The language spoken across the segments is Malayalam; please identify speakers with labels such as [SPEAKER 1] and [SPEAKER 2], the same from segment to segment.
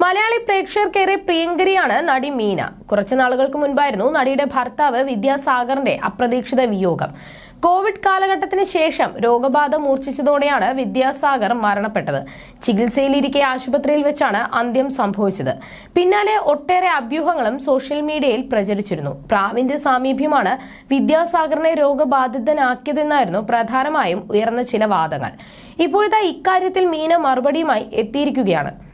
[SPEAKER 1] മലയാളി പ്രേക്ഷകർക്കേറെ പ്രിയങ്കരിയാണ് നടി മീന. കുറച്ചു നാളുകൾക്ക് മുൻപായിരുന്നു നടിയുടെ ഭർത്താവ് വിദ്യാസാഗറിന്റെ അപ്രതീക്ഷിത വിയോഗം. കോവിഡ് കാലഘട്ടത്തിന് ശേഷം രോഗബാധ മൂർച്ഛിച്ചതോടെയാണ് വിദ്യാസാഗർ മരണപ്പെട്ടത്. ചികിത്സയിലിരിക്കെ ആശുപത്രിയിൽ വെച്ചാണ് അന്ത്യം സംഭവിച്ചത്. പിന്നാലെ ഒട്ടേറെ അഭ്യൂഹങ്ങളും സോഷ്യൽ മീഡിയയിൽ പ്രചരിച്ചിരുന്നു. പ്രാവിന്റെ സാമീപ്യമാണ് വിദ്യാസാഗറിനെ രോഗബാധിതനാക്കിയതെന്നായിരുന്നു പ്രധാനമായും ഉയർന്ന ചില വാദങ്ങൾ. ഇപ്പോഴത്തെ ഇക്കാര്യത്തിൽ മീന മറുപടിയുമായി എത്തിയിരിക്കുകയാണ്.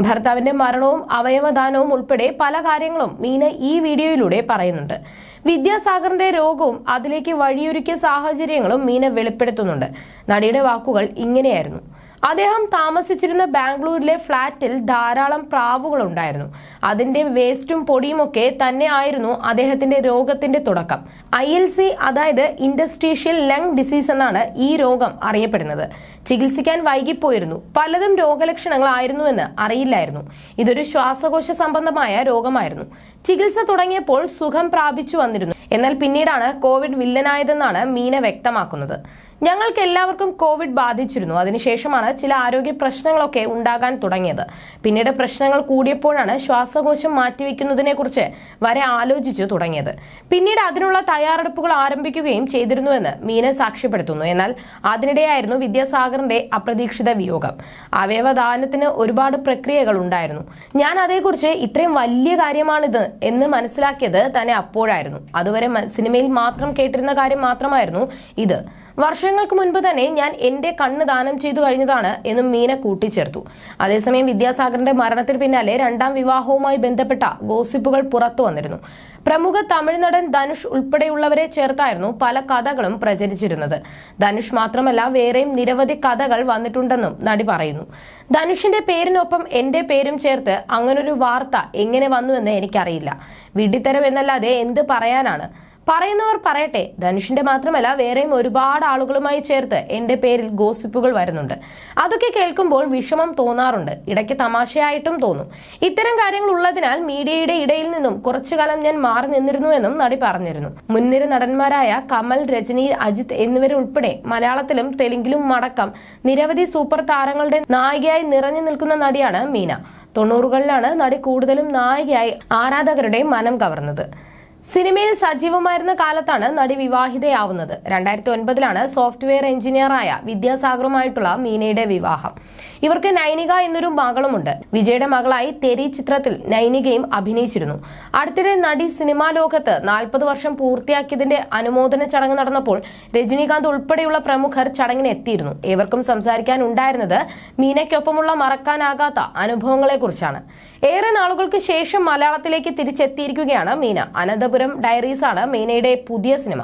[SPEAKER 1] ഭർത്താവിന്റെ മരണവും അവയവദാനവും ഉൾപ്പെടെ പല കാര്യങ്ങളും മീന ഈ വീഡിയോയിലൂടെ പറയുന്നുണ്ട്. വിദ്യാസാഗറിന്റെ രോഗവും അതിലേക്ക് വഴിയൊരുക്കിയ സാഹചര്യങ്ങളും മീന വെളിപ്പെടുത്തുന്നുണ്ട്. നടിയുടെ വാക്കുകൾ ഇങ്ങനെയായിരുന്നു. അദ്ദേഹം താമസിച്ചിരുന്ന ബാംഗ്ലൂരിലെ ഫ്ളാറ്റിൽ ധാരാളം പ്രാവുകൾ ഉണ്ടായിരുന്നു. അതിന്റെ വേസ്റ്റും പൊടിയുമൊക്കെ തന്നെ ആയിരുന്നു അദ്ദേഹത്തിന്റെ രോഗത്തിന്റെ തുടക്കം. ഐ എൽ സി അതായത് ഇൻഡസ്ട്രീഷ്യൽ ലങ് ഡിസീസ് എന്നാണ് ഈ രോഗം അറിയപ്പെടുന്നത്. ചികിത്സിക്കാൻ വൈകിപ്പോയിരുന്നു. പലതും രോഗലക്ഷണങ്ങളായിരുന്നുവെന്ന് അറിയില്ലായിരുന്നു. ഇതൊരു ശ്വാസകോശ സംബന്ധമായ രോഗമായിരുന്നു. ചികിത്സ തുടങ്ങിയപ്പോൾ സുഖം പ്രാപിച്ചു വന്നിരുന്നു. എന്നാൽ പിന്നീടാണ് കോവിഡ് വില്ലനായതെന്നാണ് മീന വ്യക്തമാക്കുന്നത്. ഞങ്ങൾക്ക് എല്ലാവർക്കും കോവിഡ് ബാധിച്ചിരുന്നു. അതിനുശേഷമാണ് ചില ആരോഗ്യ പ്രശ്നങ്ങളൊക്കെ ഉണ്ടാകാൻ തുടങ്ങിയത്. പിന്നീട് പ്രശ്നങ്ങൾ കൂടിയപ്പോഴാണ് ശ്വാസകോശം മാറ്റിവെക്കുന്നതിനെ കുറിച്ച് വരെ ആലോചിച്ചു തുടങ്ങിയത്. പിന്നീട് അതിനുള്ള തയ്യാറെടുപ്പുകൾ ആരംഭിക്കുകയും ചെയ്തിരുന്നുവെന്ന് മീന സാക്ഷ്യപ്പെടുത്തുന്നു. എന്നാൽ അതിനിടെയായിരുന്നു വിദ്യാസാഗറിന്റെ അപ്രതീക്ഷിത വിയോഗം. അവയവദാനത്തിന് ഒരുപാട് പ്രക്രിയകൾ ഉണ്ടായിരുന്നു. ഞാൻ അതേക്കുറിച്ച് ഇത്രയും വലിയ കാര്യമാണിത് എന്ന് മനസ്സിലാക്കിയത് തന്നെ അപ്പോഴായിരുന്നു. അതുവരെ സിനിമയിൽ മാത്രം കേട്ടിരുന്ന കാര്യം മാത്രമായിരുന്നു ഇത്. വർഷങ്ങൾക്ക് മുൻപ് തന്നെ ഞാൻ എന്റെ കണ്ണ് ദാനം ചെയ്തു കഴിഞ്ഞതാണ് എന്നും മീന കൂട്ടിച്ചേർത്തു. അതേസമയം വിദ്യാസാഗറിന്റെ മരണത്തിന് പിന്നാലെ രണ്ടാം വിവാഹവുമായി ബന്ധപ്പെട്ട ഗോസിപ്പുകൾ പുറത്തു വന്നിരുന്നു. പ്രമുഖ തമിഴ് നടൻ ധനുഷ് ഉൾപ്പെടെയുള്ളവരെ ചേർത്തായിരുന്നു പല കഥകളും പ്രചരിച്ചിരുന്നത്. ധനുഷ് മാത്രമല്ല വേറെയും നിരവധി കഥകൾ വന്നിട്ടുണ്ടെന്നും നടി പറയുന്നു. ധനുഷിന്റെ പേരിനൊപ്പം എന്റെ പേരും ചേർത്ത് അങ്ങനൊരു വാർത്ത എങ്ങനെ വന്നുവെന്ന് എനിക്കറിയില്ല. വിഡിത്തരം എന്നല്ലാതെ എന്ത് പറയാനാണ്? പറയുന്നവർ പറയട്ടെ. ധനുഷിന്റെ മാത്രമല്ല വേറെയും ഒരുപാട് ആളുകളുമായി ചേർത്ത് എന്റെ പേരിൽ ഗോസിപ്പുകൾ വരുന്നുണ്ട്. അതൊക്കെ കേൾക്കുമ്പോൾ വിഷമം തോന്നാറുണ്ട്. ഇടയ്ക്ക് തമാശയായിട്ടും തോന്നും. ഇത്തരം കാര്യങ്ങൾ ഉള്ളതിനാൽ മീഡിയയുടെ ഇടയിൽ നിന്നും കുറച്ചു കാലം ഞാൻ മാറി നിന്നിരുന്നുവെന്നും നടി പറഞ്ഞിരുന്നു. മുൻനിര നടന്മാരായ കമൽ രജനി അജിത് എന്നിവരുൾപ്പെടെ മലയാളത്തിലും തെലുങ്കിലും മടക്കം നിരവധി സൂപ്പർ താരങ്ങളുടെ നായികയായി നിറഞ്ഞു നിൽക്കുന്ന നടിയാണ് മീന. തൊണ്ണൂറുകളിലാണ് നടി കൂടുതലും നായികയായി ആരാധകരുടെ മനം കവർന്നത്. സിനിമയിൽ സജീവമായിരുന്ന കാലത്താണ് നടി വിവാഹിതയാവുന്നത്. രണ്ടായിരത്തി ഒൻപതിലാണ് സോഫ്റ്റ്വെയർ എഞ്ചിനീയറായ വിദ്യാസാഗറുമായിട്ടുള്ള മീനയുടെ വിവാഹം. ഇവർക്ക് നൈനിക എന്നൊരു മകളുമുണ്ട്. വിജയുടെ മകളായി തെരി ചിത്രത്തിൽ നൈനികയും അഭിനയിച്ചിരുന്നു. അടുത്തിടെ നടി സിനിമാ ലോകത്ത് നാൽപ്പത് വർഷം പൂർത്തിയാക്കിയതിന്റെ അനുമോദന ചടങ്ങ് നടന്നപ്പോൾ രജനീകാന്ത് ഉൾപ്പെടെയുള്ള പ്രമുഖർ ചടങ്ങിന് എത്തിയിരുന്നു. ഏവർക്കും സംസാരിക്കാൻ ഉണ്ടായിരുന്നത് മീനയ്ക്കൊപ്പമുള്ള മറക്കാനാകാത്ത അനുഭവങ്ങളെക്കുറിച്ചാണ്. ഏറെ നാളുകൾക്ക് ശേഷം മലയാളത്തിലേക്ക് തിരിച്ചെത്തിയിരിക്കുകയാണ് മീന. അനന്തപുരം തിരുവനന്തപുരം ഡയറീസാണ് മേനയുടെ പുതിയ സിനിമ.